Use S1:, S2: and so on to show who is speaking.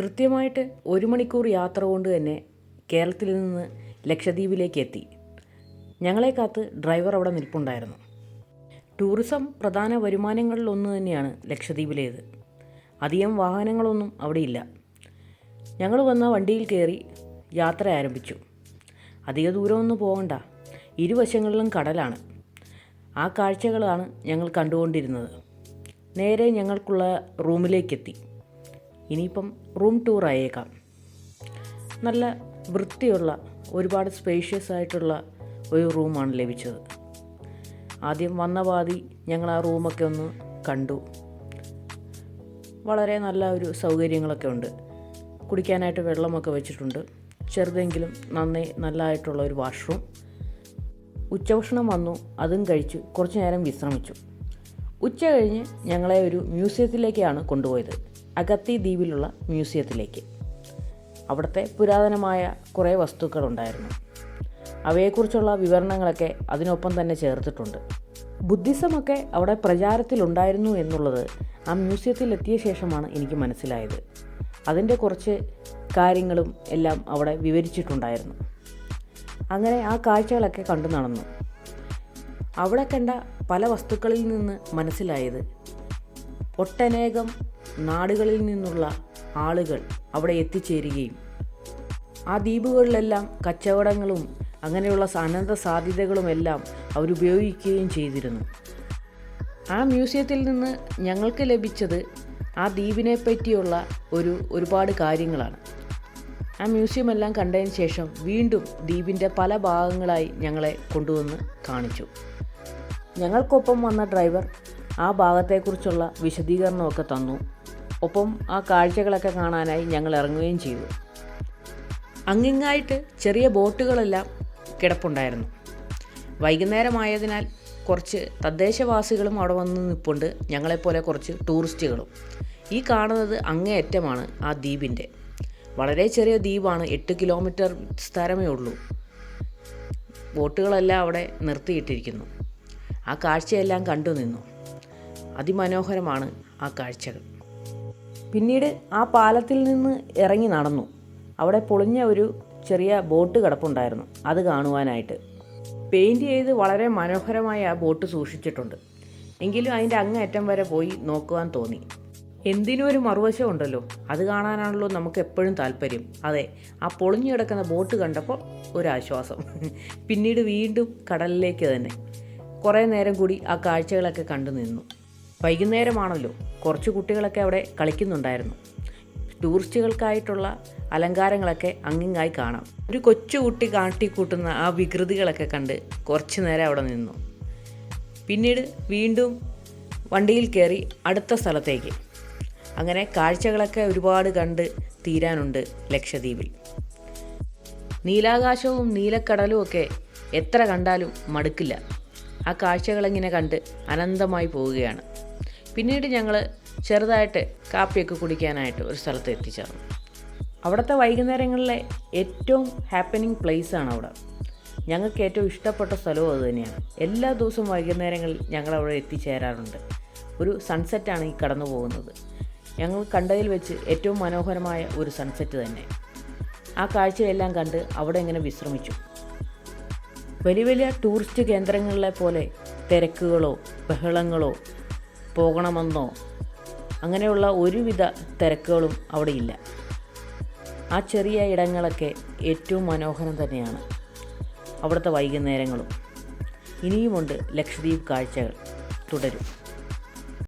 S1: കൃത്യമായിട്ട് ഒരു മണിക്കൂർ യാത്ര കൊണ്ട് തന്നെ കേരളത്തിൽ നിന്ന് ലക്ഷദ്വീപിലേക്ക് എത്തി. ഞങ്ങളെ കാത്ത് ഡ്രൈവർ അവിടെ നിൽപ്പുണ്ടായിരുന്നു. ടൂറിസം പ്രധാന വരുമാനങ്ങളിൽ ഒന്ന് തന്നെയാണ് ലക്ഷദ്വീപിലേത്. അധികം വാഹനങ്ങളൊന്നും അവിടെയില്ല ഞങ്ങൾ വന്ന വണ്ടിയിൽ കയറി യാത്ര ആരംഭിച്ചു. അധിക ദൂരമൊന്നും പോകണ്ട. ഇരുവശങ്ങളിലും കടലാണ്. ആ കാഴ്ചകളാണ് ഞങ്ങൾ കണ്ടുകൊണ്ടിരുന്നത്. നേരെ ഞങ്ങൾക്കുള്ള റൂമിലേക്കെത്തി. ഇനിയിപ്പം റൂം ടൂർ ആയേക്കാം. നല്ല വൃത്തിയുള്ള ഒരുപാട് സ്പേഷ്യസ് ആയിട്ടുള്ള ഒരു റൂമാണ് ലഭിച്ചത്. ആദ്യം വന്ന പാതി ഞങ്ങൾ ആ റൂമൊക്കെ ഒന്ന് കണ്ടു. വളരെ നല്ല ഒരു സൗകര്യങ്ങളൊക്കെ ഉണ്ട്. കുടിക്കാനായിട്ട് വെള്ളമൊക്കെ വെച്ചിട്ടുണ്ട്. ചെറുതെങ്കിലും നന്നേ നല്ലതായിട്ടുള്ള ഒരു വാഷ്റൂം ഉച്ചഭക്ഷണം വന്നു അതും കഴിച്ച് കുറച്ച് നേരം വിശ്രമിച്ചു. ഉച്ച കഴിഞ്ഞ് ഞങ്ങളെ ഒരു മ്യൂസിയത്തിലേക്കാണ് കൊണ്ടുപോയത്. അഗത്തി ദ്വീപിലുള്ള മ്യൂസിയത്തിലേക്ക്. അവിടുത്തെ പുരാതനമായ കുറേ വസ്തുക്കൾ ഉണ്ടായിരുന്നു അവയെക്കുറിച്ചുള്ള വിവരണങ്ങളൊക്കെ അതിനൊപ്പം തന്നെ ചേർത്തിട്ടുണ്ട്. ബുദ്ധിസമൊക്കെ അവിടെ പ്രചാരത്തിലുണ്ടായിരുന്നു എന്നുള്ളത് ആ മ്യൂസിയത്തിൽ എത്തിയ ശേഷമാണ് എനിക്ക് മനസ്സിലായത്. അതിന്റെ കുറച്ച് കാര്യങ്ങളും എല്ലാം അവിടെ വിവരിച്ചിട്ടുണ്ടായിരുന്നു. അങ്ങനെ ആ കാഴ്ചകളൊക്കെ കണ്ടു നടന്നു. അവിടെ കണ്ട പല വസ്തുക്കളിൽ നിന്ന് മനസ്സിലായത് ഒട്ടനേകം നാടുകളിൽ നിന്നുള്ള ആളുകൾ അവിടെ എത്തിച്ചേരുകയും ആ ദ്വീപുകളിലെല്ലാം കച്ചവടങ്ങളും അങ്ങനെയുള്ള അനന്ത സാധ്യതകളുമെല്ലാം അവരുപയോഗിക്കുകയും ചെയ്തിരുന്നു. ആ മ്യൂസിയത്തിൽ നിന്ന് ഞങ്ങൾക്ക് ലഭിച്ചത് ആ ദ്വീപിനെ പറ്റിയുള്ള ഒരു ഒരുപാട് കാര്യങ്ങളാണ്. ആ മ്യൂസിയം എല്ലാം കണ്ടതിന് ശേഷം വീണ്ടും ദ്വീപിന്റെ പല ഭാഗങ്ങളായി ഞങ്ങളെ കൊണ്ടുവന്ന് കാണിച്ചു. ഞങ്ങൾക്കൊപ്പം വന്ന ഡ്രൈവർ ആ ഭാഗത്തെക്കുറിച്ചുള്ള വിശദീകരണമൊക്കെ തന്നു. ഒപ്പം ആ കാഴ്ചകളൊക്കെ കാണാനായി ഞങ്ങൾ ഇറങ്ങുകയും ചെയ്തു. അങ്ങിങ്ങായിട്ട് ചെറിയ ബോട്ടുകളെല്ലാം കിടപ്പുണ്ടായിരുന്നു. വൈകുന്നേരമായതിനാൽ കുറച്ച് തദ്ദേശവാസികളും അവിടെ വന്ന് നിൽപ്പുണ്ട് ഞങ്ങളെപ്പോലെ കുറച്ച് ടൂറിസ്റ്റുകളും. ഈ കാണുന്നത് അങ്ങേയറ്റമാണ് ആ ദ്വീപിന്റെ. വളരെ ചെറിയ ദ്വീപാണ്. എട്ട് കിലോമീറ്റർ സ്ഥലമേ ഉള്ളൂ. ബോട്ടുകളെല്ലാം അവിടെ നിർത്തിയിട്ടിരിക്കുന്നു. ആ കാഴ്ചയെല്ലാം കണ്ടു നിന്നു അതിമനോഹരമാണ് ആ കാഴ്ചകൾ. പിന്നീട് ആ പാലത്തിൽ നിന്ന് ഇറങ്ങി നടന്നു. അവിടെ പൊളിഞ്ഞ ഒരു ചെറിയ ബോട്ട് കിടപ്പുണ്ടായിരുന്നു. അത് കാണുവാനായിട്ട്. പെയിന്റ് ചെയ്ത് വളരെ മനോഹരമായ ആ ബോട്ട് സൂക്ഷിച്ചിട്ടുണ്ട്. എങ്കിലും അതിന്റെ അങ്ങേയറ്റം വരെ പോയി നോക്കുവാൻ തോന്നി. എന്തിനും ഒരു മറുവശം ഉണ്ടല്ലോ. അത് കാണാനാണല്ലോ നമുക്ക് എപ്പോഴും താല്പര്യം. അതെ ആ പൊളിഞ്ഞു കിടക്കുന്ന ബോട്ട് കണ്ടപ്പോൾ ഒരാശ്വാസം. പിന്നീട് വീണ്ടും കടലിലേക്ക് തന്നെ. കുറേ നേരം കൂടി ആ കാഴ്ചകളൊക്കെ കണ്ടു നിന്നു. വൈകുന്നേരമാണല്ലോ. കുറച്ച് കുട്ടികളൊക്കെ അവിടെ കളിക്കുന്നുണ്ടായിരുന്നു. ടൂറിസ്റ്റുകൾക്കായിട്ടുള്ള അലങ്കാരങ്ങളൊക്കെ അങ്ങിങ്ങായി കാണാം. ഒരു കൊച്ചുകുട്ടി കാട്ടിക്കൂട്ടുന്ന ആ വികൃതികളൊക്കെ കണ്ട് കുറച്ച് നേരം അവിടെ നിന്നു. പിന്നീട് വീണ്ടും വണ്ടിയിൽ കയറി അടുത്ത സ്ഥലത്തേക്ക്. അങ്ങനെ കാഴ്ചകളൊക്കെ ഒരുപാട് കണ്ട് തീരാനുണ്ട് ലക്ഷദ്വീപിൽ. നീലാകാശവും നീലക്കടലും ഒക്കെ എത്ര കണ്ടാലും മടുക്കില്ല. ആ കാഴ്ചകളിങ്ങനെ കണ്ട് അനന്തമായി പോവുകയാണ്. പിന്നീട് ഞങ്ങൾ ചെറുതായിട്ട് കാപ്പിയൊക്കെ കുടിക്കാനായിട്ട് ഒരു സ്ഥലത്ത് എത്തിച്ചേർന്നു. അവിടുത്തെ വൈകുന്നേരങ്ങളിലെ ഏറ്റവും ഹാപ്പനിങ് പ്ലേസാണ് അവിടെ. ഞങ്ങൾക്ക് ഏറ്റവും ഇഷ്ടപ്പെട്ട സ്ഥലവും അതുതന്നെയാണ് എല്ലാ ദിവസവും വൈകുന്നേരങ്ങളിൽ ഞങ്ങൾ അവിടെ എത്തിച്ചേരാറുണ്ട്. ഒരു സൺസെറ്റാണ് ഈ കടന്നു പോകുന്നത്. ഞങ്ങൾ കണ്ടതിൽ വെച്ച് ഏറ്റവും മനോഹരമായ ഒരു സൺസെറ്റ് തന്നെ. ആ കാഴ്ചയെല്ലാം കണ്ട് അവിടെ ഇങ്ങനെ വിശ്രമിച്ചു. വലിയ വലിയ ടൂറിസ്റ്റ് കേന്ദ്രങ്ങളിലെ പോലെ തിരക്കുകളോ ബഹളങ്ങളോ പോകണമെന്നോ അങ്ങനെയുള്ള ഒരുവിധ തിരക്കുകളും അവിടെ ഇല്ല. ആ ചെറിയ ഇടങ്ങളൊക്കെ ഏറ്റവും മനോഹരം തന്നെയാണ് അവിടുത്തെ വൈകുന്നേരങ്ങളും. ഇനിയുമുണ്ട് ലക്ഷദ്വീപ് കാഴ്ചകൾ. തുടരും.